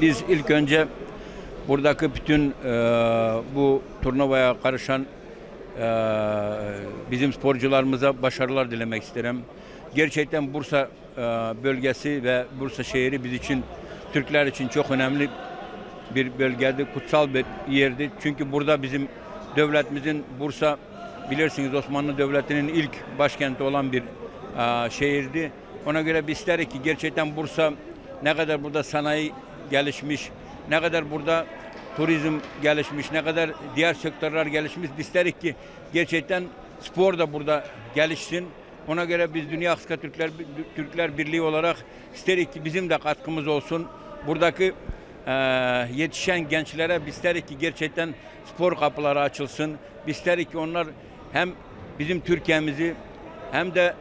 İlk önce buradaki bütün e, bu turnuvaya karışan e, bizim sporcularımıza başarılar dilemek isterim. Gerçekten Bursa e, bölgesi ve Bursa şehri biz için Türkler için çok önemli bir bölgede kutsal bir yerdi. Çünkü burada bizim devletimizin Bursa bilirsiniz Osmanlı Devleti'nin ilk başkenti olan bir e, şehirdi. Ona göre biz isteriz ki gerçekten Bursa ne kadar burada sanayi gelişmiş, ne kadar burada turizm gelişmiş, ne kadar diğer sektörler gelişmiş. Biz isteriz ki gerçekten spor da burada gelişsin. Ona göre biz Dünya Akska Türkler Türkler Birliği olarak isteriz ki bizim de katkımız olsun. Buradaki e, yetişen gençlere biz isteriz ki gerçekten spor kapıları açılsın. Biz isteriz ki onlar hem bizim Türkiye'mizi hem de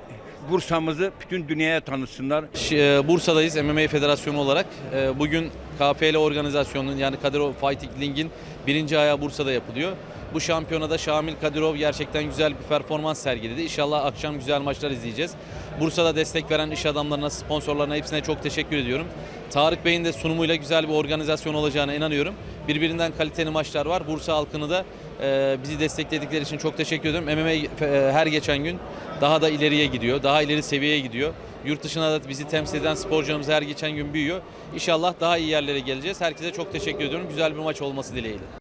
Bursa'mızı bütün dünyaya tanıtsınlar. E, Bursa'dayız MMA Federasyonu olarak. E, Bugün KPL organizasyonunun yani Kadirov Fighting Link'in birinci ayağı Bursa'da yapılıyor. Bu şampiyonada Şamil Kadirov gerçekten güzel bir performans sergiledi. İnşallah akşam güzel maçlar izleyeceğiz. Bursa'da destek veren iş adamlarına, sponsorlarına hepsine çok teşekkür ediyorum. Tarık Bey'in de sunumuyla güzel bir organizasyon olacağına inanıyorum. Birbirinden kaliteli maçlar var. Bursa halkını da e, bizi destekledikleri için çok teşekkür ediyorum. MMA her geçen gün daha da ileriye gidiyor. Daha ileri seviyeye gidiyor. Yurt dışına da bizi temsil eden sporcularımız her geçen gün büyüyor. İnşallah daha iyi yerlere geleceğiz. Herkese çok teşekkür ediyorum. Güzel bir maç olması dileğiyle.